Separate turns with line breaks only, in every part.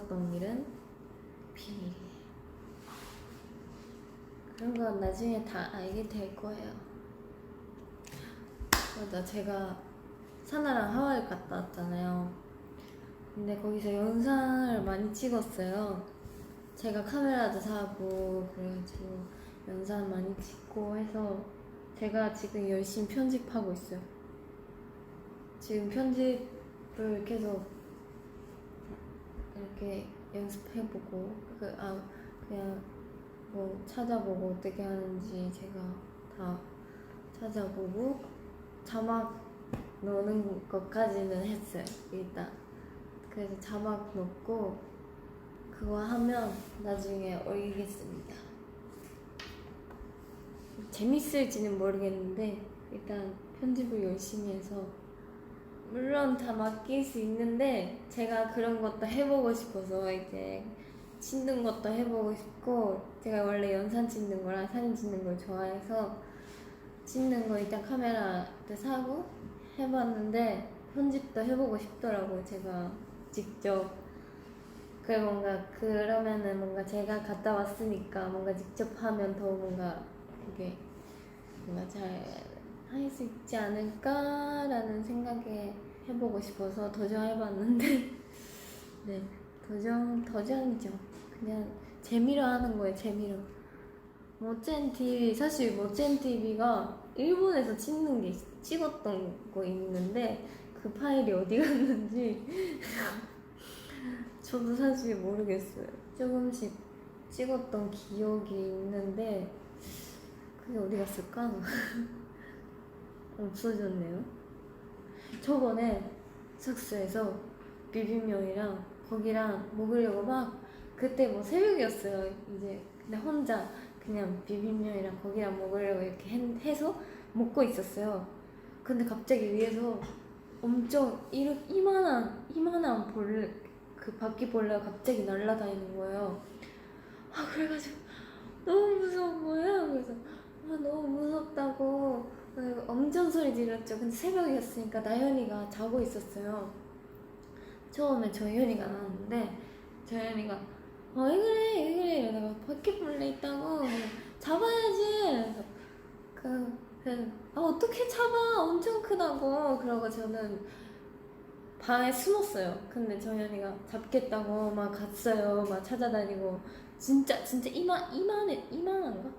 있었던 일은 비밀이에요. 그런 건 나중에 다 알게 될 거예요. 맞아, 제가 사나랑 하와이 갔다 왔잖아요. 근데 거기서 영상을 많이 찍었어요. 제가 카메라도 사고 그래가지고 영상 많이 찍고 해서 제가 지금 열심히 편집하고 있어요. 지금 편집을 계속 이렇게 연습해보고 그 아 그냥 뭐 찾아보고 어떻게 하는지 제가 다 찾아보고 자막 넣는 것까지는 했어요 일단. 그래서 자막 넣고 그거 하면 나중에 올리겠습니다. 재밌을지는 모르겠는데 일단 편집을 열심히 해서 물론 다 맡길 수 있는데 제가 그런 것도 해보고 싶어서 이제 찍는 것도 해보고 싶고 제가 원래 영상 찍는 거랑 사진 찍는 걸 좋아해서 찍는 거 일단 카메라도 사고 해봤는데 편집도 해보고 싶더라고요 제가 직접. 그 뭔가 그러면은 뭔가 제가 갔다 왔으니까 뭔가 직접 하면 더 뭔가 이게 뭔가 잘 할 수 있지 않을까라는 생각에 해보고 싶어서 도전해봤는데 네 도전 도전이죠. 그냥 재미로 하는 거예요 재미로. 멋진 TV 사실 멋진 TV가 일본에서 찍는 게 있- 찍었던 거 있는데 그 파일이 어디 갔는지 저도 사실 모르겠어요. 조금씩 찍었던 기억이 있는데 그게 어디 갔을까? 없어졌네요. 저번에 숙소에서 비빔면이랑 고기랑 먹으려고 막 그때 뭐 새벽이었어요. 이제 근데 혼자 그냥 비빔면이랑 고기랑 먹으려고 이렇게 해- 해서 먹고 있었어요. 근데 갑자기 위에서 엄청 이렇 이만한 이만한 벌레 그 바퀴벌레가 갑자기 날아다니는 거예요. 아 그래가지고 너무 무서운 거예요. 그래서 아 너무 무섭다고 그 엄청 소리 질렀죠. 근데 새벽이었으니까 나연이가 자고 있었어요. 처음에 저현이가 나왔는데 저현이가 어, 왜 그래 왜 그래 이러다가 바퀴벌레 있다고 잡아야지 그래서 그, 그 아, 어떻게 잡아 엄청 크다고 그러고 저는 방에 숨었어요. 근데 정현이가 잡겠다고 막 갔어요. 막 찾아다니고 진짜 진짜 이만 이만해 이만한가?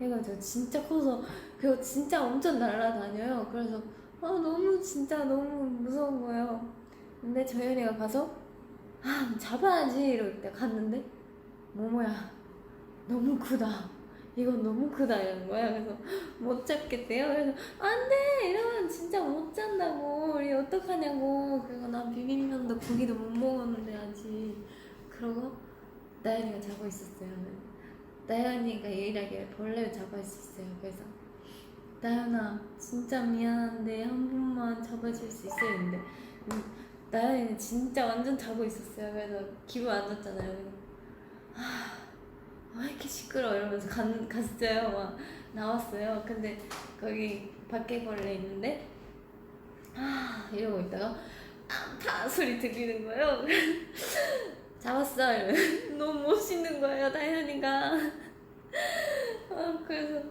해가지고 진짜 커서 그리고 진짜 엄청 날아다녀요. 그래서 아 너무 진짜 너무 무서운 거예요. 근데 정현이가 가서 아 잡아야지 이럴 때 갔는데 모모야 너무 크다. 이건 너무 크다 이러는 거야. 그래서 못 잡겠대요. 그래서 안돼 이러면 진짜 못 잔다고 우리 어떡하냐고. 그리고 난 비빔면도 고기도 못 먹었는데 아직 그러고 나연이가 자고 있었어요. 나연이가 유일하게 벌레를 잡을 수 있어요. 그래서 나연아 진짜 미안한데 한 번만 잡아줄 수 있어요. 근데 음, 나연이는 진짜 완전 자고 있었어요. 그래서 기분 안 좋잖아요. 아, 왜 이렇게 시끄러 이러면서 간, 갔어요. 막 나왔어요. 근데 거기 바퀴벌레 있는데 아 이러고 있다가 아파 소리 들리는 거예요. 잡았어. 이러면 너무 멋있는 거예요. 다현이가. 아, 그래서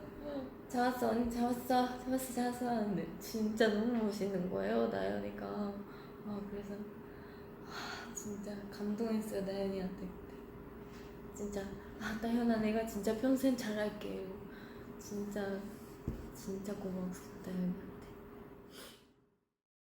잡았어 언니 잡았어 잡았어 잡았어 하는데 진짜 너무 멋있는 거예요. 나연이가. 아 그래서 아, 진짜 감동했어요. 나연이한테 그때. 진짜 아 나연아 내가 진짜 평생 잘할게. 진짜 진짜 고마웠어 나연아.